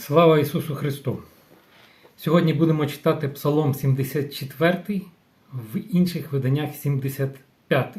Слава Ісусу Христу! Сьогодні будемо читати Псалом 74, в інших виданнях 75.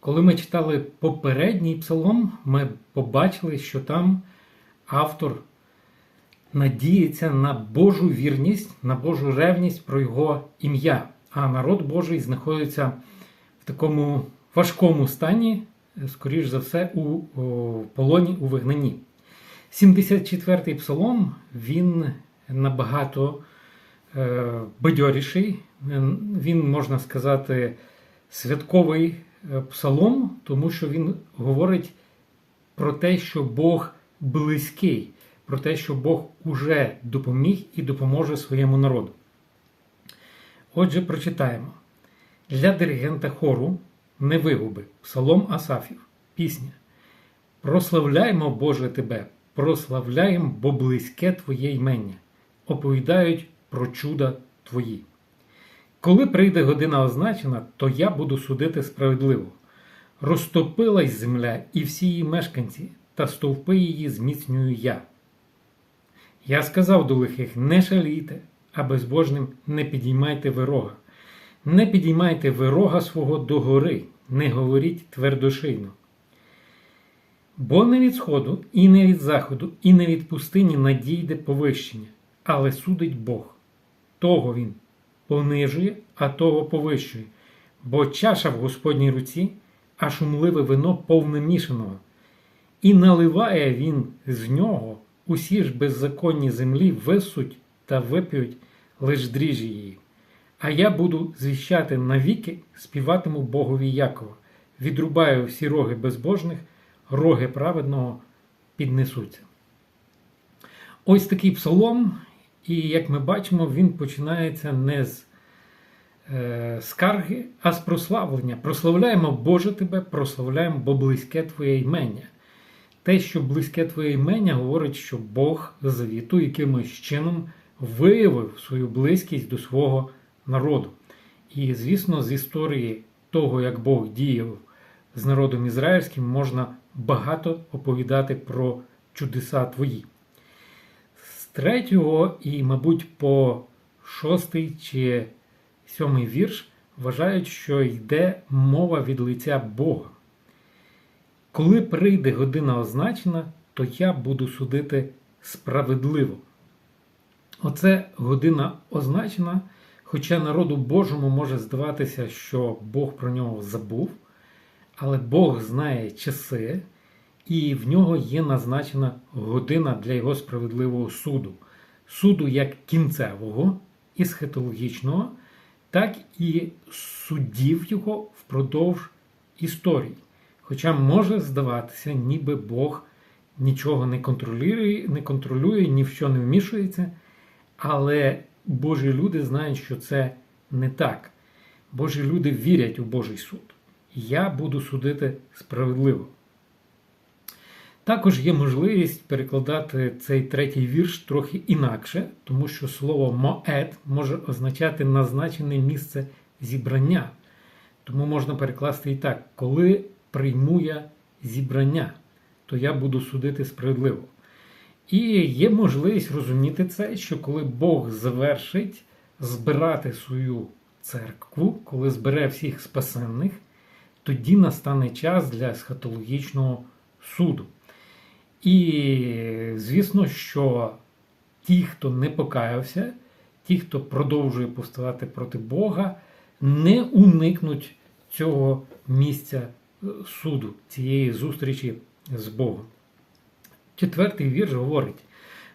Коли ми читали попередній псалом, ми побачили, що там автор надіється на Божу вірність, на Божу ревність про Його ім'я. А народ Божий знаходиться в такому важкому стані, скоріш за все, у полоні у вигнанні. 74-й псалом він набагато е, бадьоріший, він, можна сказати, святковий е, псалом, тому що він говорить про те, що Бог близький, про те, що Бог уже допоміг і допоможе своєму народу. Отже, прочитаємо. Для диригента хору не вигуби, псалом Асафів, пісня. Прославляємо, Боже Тебе, прославляємо, бо близьке Твоє ймення, оповідають про чуда Твої. Коли прийде година означена, то я буду судити справедливо. Розтопилась земля і всі її мешканці, та стовпи її зміцнюю я. Я сказав до лихих: не шалійте, а безбожним не підіймайте вирога. Не підіймайте вирога свого до гори, не говоріть твердошийно. Бо не від сходу, і не від заходу, і не від пустині надійде повищення, але судить Бог. Того він понижує, а того повищує, бо чаша в Господній руці, а шумливе вино повне мішаного. І наливає він з нього усі ж беззаконні землі висуть та вип'ють лиш дріжджі її. А я буду звіщати навіки, співатиму Богові Якова, відрубаю всі роги безбожних, роги праведного піднесуться. Ось такий псалом, і як ми бачимо, він починається не з е, скарги, а з прославлення. Прославляємо Боже Тебе, прославляємо, бо близьке Твоє імення. Те, що близьке Твоє імення, говорить, що Бог завіту якимось чином виявив свою близькість до свого народу. І, звісно, з історії того, як Бог діяв з народом ізраїльським, можна багато оповідати про чудеса твої. З третього і, мабуть, по шостий чи сьомий вірш вважають, що йде мова від лиця Бога. Коли прийде година означена, то я буду судити справедливо. Оце година означена, хоча народу Божому може здаватися, що Бог про нього забув, але Бог знає часи, і в нього є назначена година для його справедливого суду. Суду як кінцевого і схетологічного, так і суддів його впродовж історії. Хоча може здаватися, ніби Бог нічого не контролює, не контролює, ні в що не вмішується. Але Божі люди знають, що це не так. Божі люди вірять у Божий суд. Я буду судити справедливо. Також є можливість перекладати цей третій вірш трохи інакше, тому що слово моет може означати назначене місце зібрання. Тому можна перекласти і так: коли прийму я зібрання, то я буду судити справедливо. І є можливість розуміти це, що коли Бог завершить збирати свою церкву, коли збере всіх спасенних, тоді настане час для схатологічного суду. І звісно, що ті, хто не покаявся, ті, хто продовжує повставати проти Бога, не уникнуть цього місця суду, цієї зустрічі з Богом. Четвертий вірш говорить: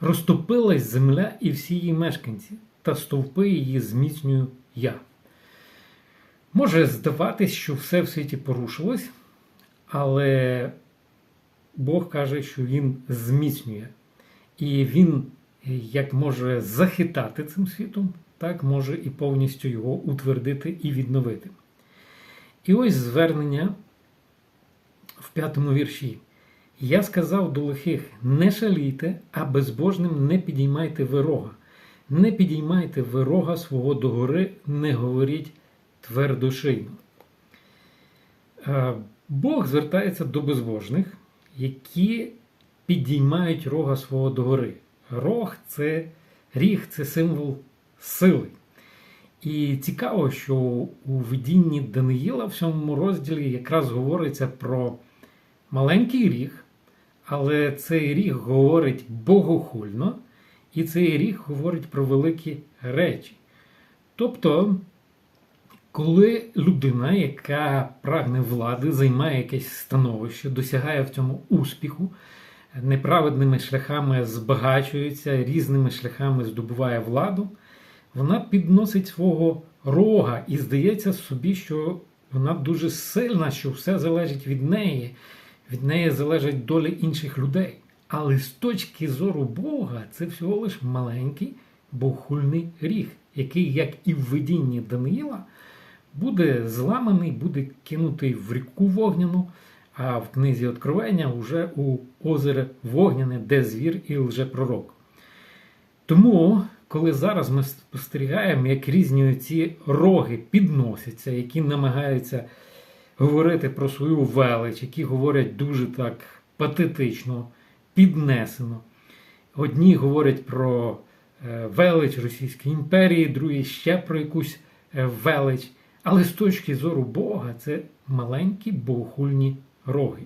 розтопилась земля і всі її мешканці, та стовпи її зміцнюю я. Може здаватись, що все в світі порушилось, але Бог каже, що Він зміцнює. І Він як може захитати цим світом, так може і повністю його утвердити і відновити. І ось звернення в п'ятому вірші. Я сказав до лихих: не шалійте, а безбожним не підіймайте вирога, не підіймайте вирога свого догори, не говоріть твердошийно. Бог звертається до безбожних, які підіймають рога свого догори. Рог це ріг, це символ сили. І цікаво, що у видінні Даниїла в цьому розділі якраз говориться про маленький ріг, але цей ріг говорить богохульно, і цей ріг говорить про великі речі. Тобто, коли людина, яка прагне влади, займає якесь становище, досягає в цьому успіху, неправедними шляхами збагачується, різними шляхами здобуває владу, вона підносить свого рога і здається собі, що вона дуже сильна, що все залежить від неї, від неї залежить доля інших людей. Але з точки зору Бога, це всього лиш маленький богохульний ріг, який, як і в видінні Даниїла, буде зламаний, буде кинутий в ріку вогняну, а в книзі Откровення вже у озере Вогняне, де звір і лжепророк. Тому, коли зараз ми спостерігаємо, як різні ці роги підносяться, які намагаються говорити про свою велич, які говорять дуже так патетично, піднесено. Одні говорять про е, велич Російської імперії, другі ще про якусь е, велич. Але з точки зору Бога, це маленькі богохульні роги.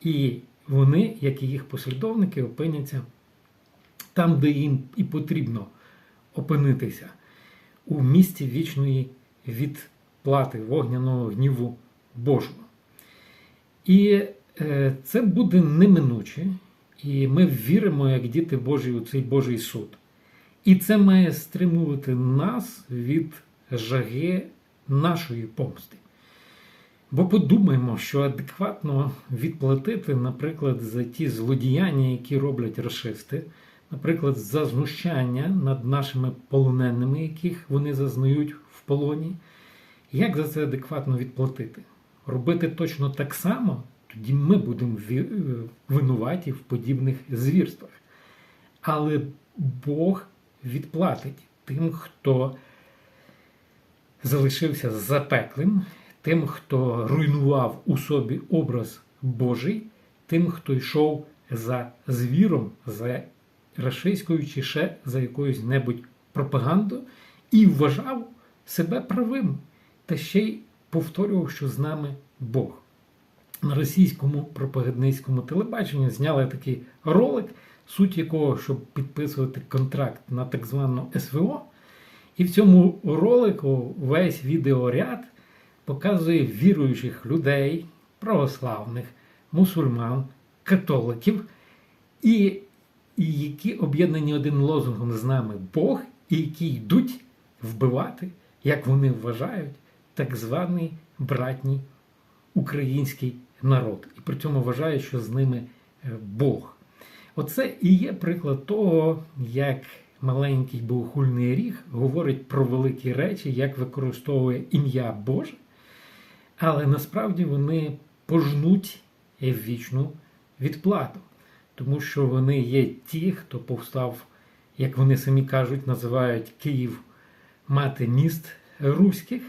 І вони, як і їх послідовники, опиняться там, де їм і потрібно опинитися, у місці вічної відплати вогняного гніву Божого. І е, це буде неминуче, і ми віримо, як діти Божі, у цей Божий суд. І це має стримувати нас від жаги нашої помсти. Бо подумаємо, що адекватно відплатити, наприклад, за ті злодіяння, які роблять расисти, наприклад, за знущання над нашими полоненими, яких вони зазнають в полоні, як за це адекватно відплатити? Робити точно так само, тоді ми будемо винуваті в подібних звірствах. Але Бог відплатить тим, хто залишився запеклим, тим, хто руйнував у собі образ Божий, тим, хто йшов за звіром, за рашистською чи ще за якоюсь небудь пропагандою, і вважав себе правим, та ще й повторював, що з нами Бог. На російському пропагандистському телебаченні зняли такий ролик, суть якого, щоб підписувати контракт на так звану СВО. І в цьому ролику весь відеоряд показує віруючих людей, православних, мусульман, католиків, і, які об'єднані один лозунгом з нами Бог, і які йдуть вбивати, як вони вважають, так званий братній український народ. І при цьому вважають, що з ними е, Бог. Оце і є приклад того, як маленький богохульний ріг говорить про великі речі, як використовує ім'я Боже, але насправді вони пожнуть вічну відплату, тому що вони є ті, хто повстав, як вони самі кажуть, називають Київ мати міст руських,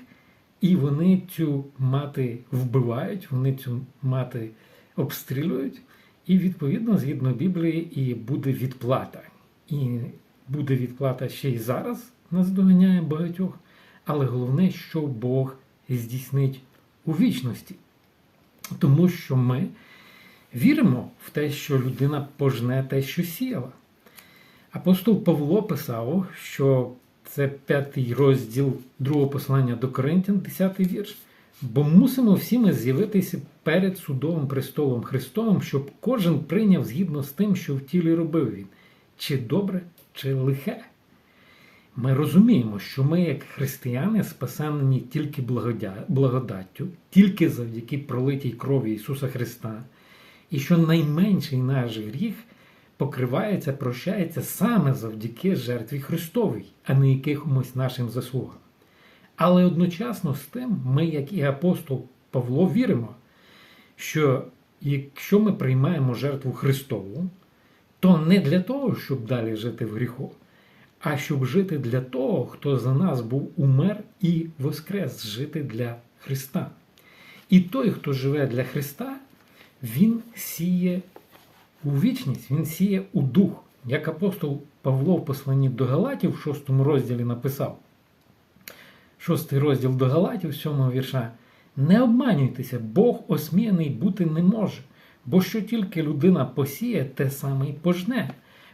і вони цю мати вбивають, вони цю мати обстрілюють. І, відповідно, згідно Біблії, і буде відплата. І буде відплата ще й зараз, нас доганяє багатьох, але головне, що Бог здійснить у вічності. Тому що ми віримо в те, що людина пожне те, що сіяла. Апостол Павло писав, що це п'ятий розділ другого послання до Коринтян, 10 вірш. Бо мусимо всі ми з'явитися перед судовим престолом Христовим, щоб кожен прийняв згідно з тим, що в тілі робив він, чи добре, чи лихе. Ми розуміємо, що ми, як християни, спасені тільки благодаттю, тільки завдяки пролитій крові Ісуса Христа, і що найменший наш гріх покривається, прощається саме завдяки жертві Христовій, а не якимось нашим заслугам. Але одночасно з тим, ми, як і апостол Павло, віримо, що якщо ми приймаємо жертву Христову, то не для того, щоб далі жити в гріху, а щоб жити для того, хто за нас був умер і воскрес жити для Христа. І той, хто живе для Христа, він сіє у вічність, він сіє у дух. Як апостол Павло в посланні до Галатів в шостому розділі написав, шостий розділ до Галатів, сьомого вірша. Не обманюйтеся, Бог осміяний бути не може, бо що тільки людина посіє, те саме й пожне.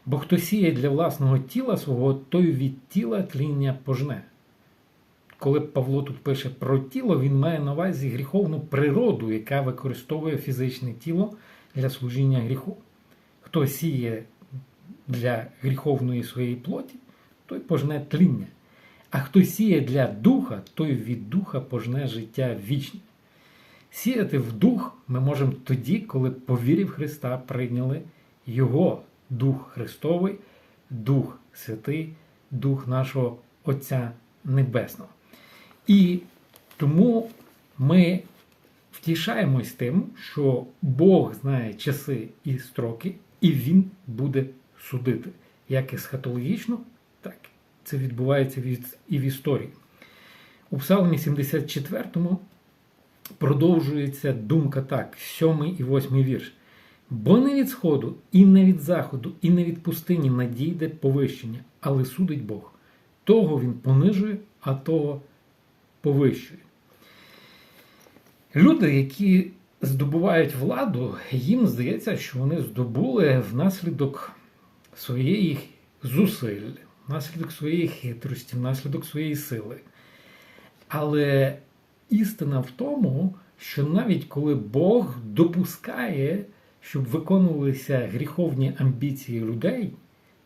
Бо хто сіє для власного тіла свого, той від тіла тління пожне. Коли Павло тут пише про тіло, він має на увазі гріховну природу, яка використовує фізичне тіло для служіння гріху. Хто сіє для гріховної своєї плоті, той пожне тління. А хто сіє для духа, той від духа пожне життя вічне. Сіяти в дух ми можемо тоді, коли по вірі в Христа прийняли Його Дух Христовий, Дух Святий, Дух нашого Отця Небесного. І тому ми втішаємось тим, що Бог знає часи і строки, і Він буде судити. Як есхатологічно, так це відбувається і в історії. У Псалмі 74 продовжується думка так, 7 і 8 вірш. Бо не від сходу, і не від заходу, і не від пустині надійде повищення, але судить Бог. Того він понижує, а того повищує. Люди, які здобувають владу, їм здається, що вони здобули внаслідок своєї зусиль, внаслідок своєї хитрості, внаслідок своєї сили. Але істина в тому, що навіть коли Бог допускає, щоб виконувалися гріховні амбіції людей,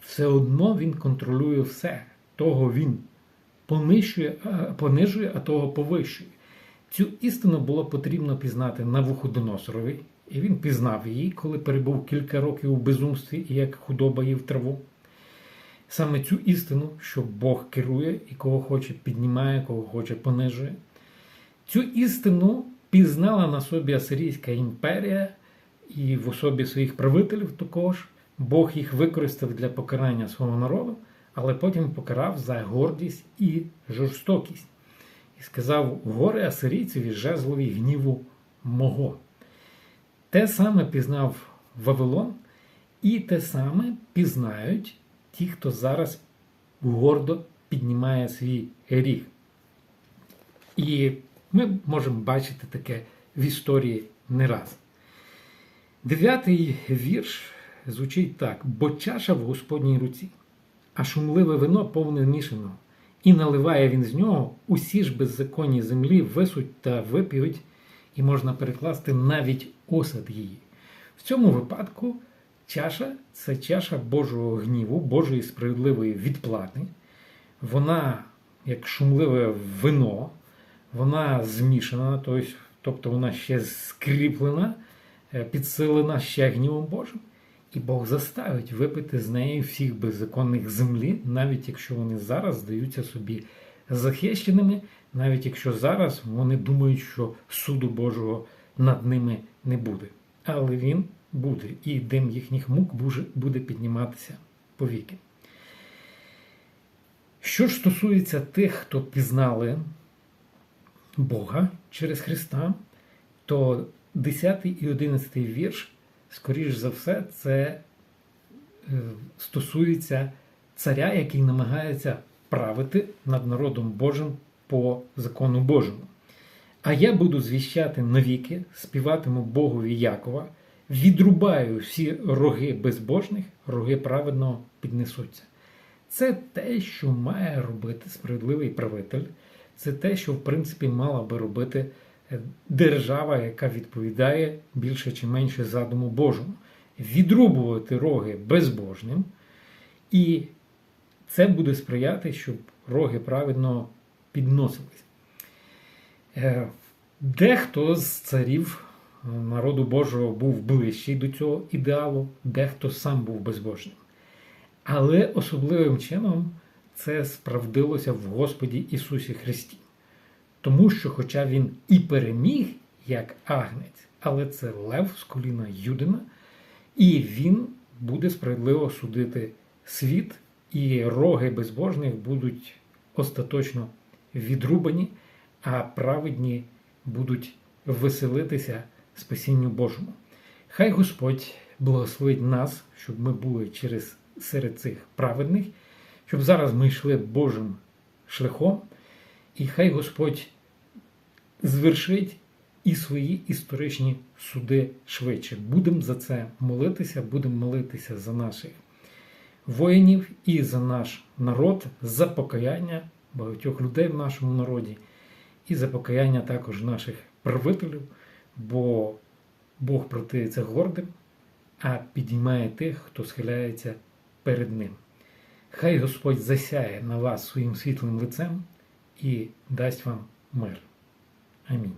все одно він контролює все. Того він понижує, понижує, а того повищує. Цю істину було потрібно пізнати Навуходоносорові, і він пізнав її, коли перебув кілька років у безумстві і як худоба їв траву. Саме цю істину, що Бог керує і кого хоче піднімає, кого хоче понижує. Цю істину пізнала на собі Асирійська імперія і в особі своїх правителів також. Бог їх використав для покарання свого народу, але потім покарав за гордість і жорстокість. І сказав: горе асирійцеві жезлові гніву мого. Те саме пізнав Вавилон, і те саме пізнають ті, хто зараз гордо піднімає свій ріг. І ми можемо бачити таке в історії не раз. Дев'ятий вірш звучить так: бо чаша в Господній руці, а шумливе вино повне мішаного, і наливає він з нього усі ж беззаконні землі висуть та вип'ють, і можна перекласти навіть осад її. В цьому випадку чаша це чаша Божого гніву, Божої справедливої відплати. Вона, як шумливе вино, вона змішана, тобто вона ще скріплена, підсилена ще гнівом Божим. І Бог заставить випити з неї всіх беззаконних землі, навіть якщо вони зараз здаються собі захищеними, навіть якщо зараз вони думають, що суду Божого над ними не буде. Але він буде, і дим їхніх мук буде підніматися повіки. Що ж стосується тих, хто пізнали Бога через Христа, то 10 і 11 вірш, скоріш за все, це стосується царя, який намагається правити над народом Божим по закону Божому. А я буду звіщати навіки, співатиму Богові Якова, відрубаю всі роги безбожних, роги праведного піднесуться. Це те, що має робити справедливий правитель. Це те, що в принципі мала би робити держава, яка відповідає більше чи менше задуму Божому. Відрубувати роги безбожним, і це буде сприяти, щоб роги праведно підносились. Дехто з царів народу Божого був ближчий до цього ідеалу, дехто сам був безбожним. Але особливим чином це справдилося в Господі Ісусі Христі. Тому що, хоча Він і переміг як агнець, але це лев з коліна Юдина, і він буде справедливо судити світ, і роги безбожних будуть остаточно відрубані, а праведні будуть веселитися спасінню Божому. Хай Господь благословить нас, щоб ми були через серед цих праведних, щоб зараз ми йшли Божим шляхом, і хай Господь звершить і свої історичні суди швидше. Будемо за це молитися, будемо молитися за наших воїнів і за наш народ, за покаяння багатьох людей в нашому народі, і за покаяння також наших правителів, бо Бог протиється гордим, а підіймає тих, хто схиляється перед ним. Хай Господь засяє на вас своїм світлим лицем і дасть вам мир. Амінь.